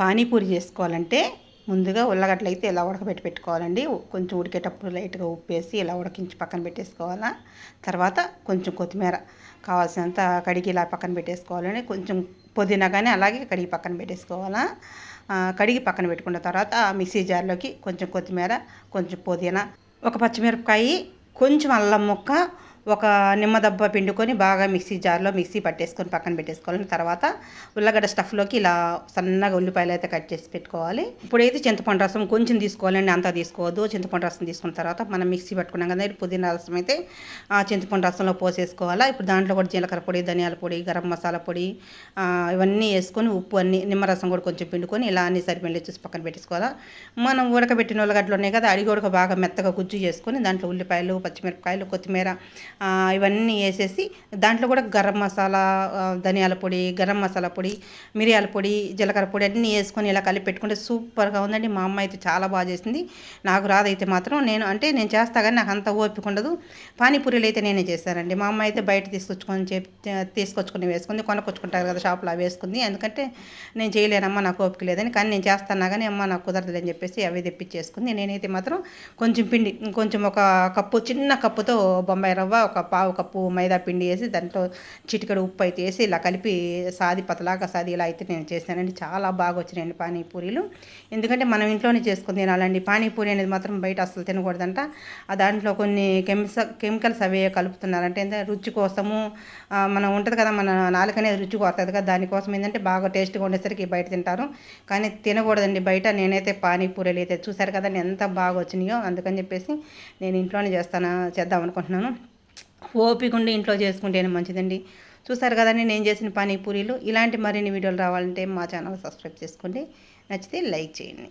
పానీపూరి చేసుకోవాలంటే ముందుగా ఉల్లగడ్డలు అయితే ఇలా ఉడకబెట్టి పెట్టుకోవాలండి. కొంచెం ఉడికేటప్పుడు లైట్గా ఉప్పేసి ఇలా ఉడికించి పక్కన పెట్టేసుకోవాలా. తర్వాత కొంచెం కొత్తిమీర కావాల్సినంత కడిగి ఇలా పక్కన పెట్టేసుకోవాలండి. కొంచెం పుదీనా కానీ అలాగే కడిగి పక్కన పెట్టేసుకోవాలా. కడిగి పక్కన పెట్టుకున్న తర్వాత మిక్సీ జార్లోకి కొంచెం కొత్తిమీర కొంచెం పుదీనా ఒక పచ్చిమిరపకాయ కొంచెం అల్లం ముక్క ఒక నిమ్మదబ్బ పిండుకొని బాగా మిక్సీ జార్లో మిక్సీ పట్టేసుకొని పక్కన పెట్టేసుకోవాలి. తర్వాత ఉల్లగడ్డ స్టఫ్లోకి ఇలా సన్నగా ఉల్లిపాయలు అయితే కట్ చేసి పెట్టుకోవాలి. ఇప్పుడైతే చింతపండు రసం కొంచెం తీసుకోవాలండి అంతా తీసుకోవద్దు. చింతపండు రసం తీసుకున్న తర్వాత మనం మిక్సీ పట్టుకున్నాం కదా పుదీనా రసం అయితే ఆ చింతపండు రసంలో పోసేసుకోవాలా. ఇప్పుడు దాంట్లో కూడా జీలకర్ర పొడి ధనియాల పొడి గరం మసాలా పొడి ఇవన్నీ వేసుకొని ఉప్పు అన్ని నిమ్మరసం కూడా కొంచెం పిండుకొని ఇలా అన్ని సరిపోయి చూసి పక్కన పెట్టేసుకోవాలా. మనం ఉడకబెట్టిన ఉల్లగడ్డలు ఉన్నాయి కదా అడిగి ఉడక బాగా మెత్తగా గుజ్జు చేసుకొని దాంట్లో ఉల్లిపాయలు పచ్చిమిరపకాయలు కొత్తిమీర ఇవన్నీ వేసేసి దాంట్లో కూడా గరం మసాలా ధనియాల పొడి గరం మసాలా పొడి మిరియాల పొడి జీలకర్ర పొడి అన్నీ వేసుకొని ఇలా కలిపి పెట్టుకుంటే సూపర్గా ఉందండి. మా అమ్మ అయితే చాలా బాగా చేసింది. నాకు రాదైతే మాత్రం నేను అంటే నేను చేస్తా కానీ నాకు అంత ఓపిక ఉండదు. పానీపూరీలు అయితే నేనే చేశానండి మా అమ్మ అయితే బయట తీసుకొచ్చుకొని చెప్ తీసుకొచ్చుకొని వేసుకుంది. కొనుక్కొచ్చుకుంటారు కదా షాప్లో వేసుకుంది. ఎందుకంటే నేను చేయలేనమ్మా నాకు ఓపిక లేదని. కానీ నేను చేస్తాను కానీ అమ్మ నాకు కుదరదులేని చెప్పేసి అవి తెప్పించేసుకుంది. నేనైతే మాత్రం కొంచెం పిండి కొంచెం ఒక కప్పు చిన్న కప్పుతో బొంబాయి రవ్వ ఒక పావు కప్పు మైదా పిండి వేసి దాంట్లో చిటికడు ఉప్పు అయితే వేసి ఇలా కలిపి సాది పతలాగా సాది ఇలా అయితే నేను చేశానండి చాలా బాగా వచ్చినాయండి పానీపూరీలు. ఎందుకంటే మనం ఇంట్లోనే చేసుకుని తినాలండి. పానీపూరి అనేది మాత్రం బయట అసలు తినకూడదంట. ఆ దాంట్లో కొన్ని కెమిస కెమికల్స్ అవే కలుపుతున్నారంటే ఏంటంటే రుచి కోసము మనం ఉంటుంది కదా మన నాలుక అనేది రుచి కోరుతుంది కదా దానికోసం ఏంటంటే బాగా టేస్ట్గా ఉండేసరికి బయట తింటారు. కానీ తినకూడదండి బయట. నేనైతే పానీపూరీలు అయితే చూసారు కదా ఎంత బాగా వచ్చినాయో అందుకని చెప్పేసి నేను ఇంట్లోనే చేస్తాను చేద్దాం అనుకుంటున్నాను. ఓపిక ఉండి ఇంట్లో చేసుకుంటేనే మంచిదండి. చూసారు కదండి నేను చేసిన పానీపూరీలు? ఇలాంటి మరిన్ని వీడియోలు రావాలంటే మా ఛానల్ సబ్స్క్రైబ్ చేసుకోండి. నచ్చితే లైక్ చేయండి.